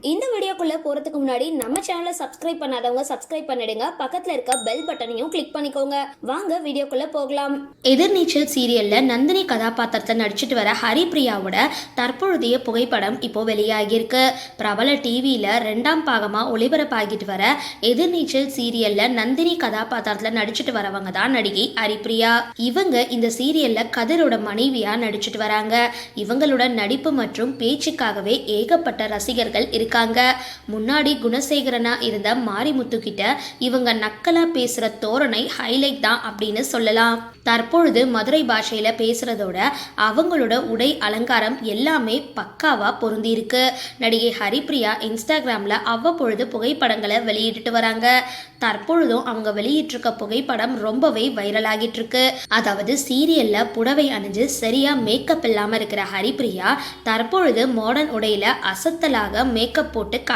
இந்த வீடியோக்குள்ளே போகிறதுக்கு முன்னாடி நம்ம சேனலை சப்ஸ்கிரைப் பண்ணாதவங்க சப்ஸ்கிரைப் பண்ணிடுங்க. பக்கத்தில் இருக்க பெல் பட்டனையும் கிளிக் பண்ணிக்கோங்க. வாங்க வீடியோக்குள்ளே போகலாம். எதிர்நீச்சல் சீரியலில் நந்தினி கதாபாத்திரத்தை நடிச்சிட்டு வர ஹரிப்ரியாவோட தற்பொழுதைய புகைப்படம் இப்போ வெளியாகியிருக்கு. பிரபல டிவியில் ரெண்டாம் பாகமாக ஒளிபரப்பாகிட்டு வர எதிர்நீச்சல் சீரியலில் நந்தினி கதாபாத்திரத்தில் நடிச்சிட்டு வரவங்க தான் நடிகை ஹரிப்ரியா. இவங்க இந்த சீரியலில் கதிரோட மனைவியாக நடிச்சிட்டு வராங்க. இவங்களோட நடிப்பு மற்றும் பேச்சுக்காகவே ஏகப்பட்ட ரசிகர்கள் இருக்காங்க. முன்னாடி குணசேகரனா இருந்த மாரிமுத்து கிட்ட இவங்க நக்கலா பேசுற தோரணை ஹைலைட் தான் அப்படின்னு சொல்லலாம். தற்பொழுது மதுரை பாஷையில பேசுறதோட அவங்களோட உடை அலங்காரம் எல்லாமே பக்காவா பொருந்திருக்கு நடிகை ஹரிப்ரியா இன்ஸ்டாகிராம்ல அவ்வப்பொழுது புகைப்படங்களை வெளியிட்டு வராங்க. தற்பொழுதும் அவங்க வெளியிட்டிருக்க புகைப்படம் ரொம்பவே வைரல் ஆகிட்டு இருக்கு அதாவது சீரியல்ல புடவை அணிஞ்சு சரியா மேக்கப் இல்லாம இருக்கிற ஹரிப்ரியா தற்பொழுது மாடர்ன் உடையில அசத்தலாக மேக்கப் போட்டு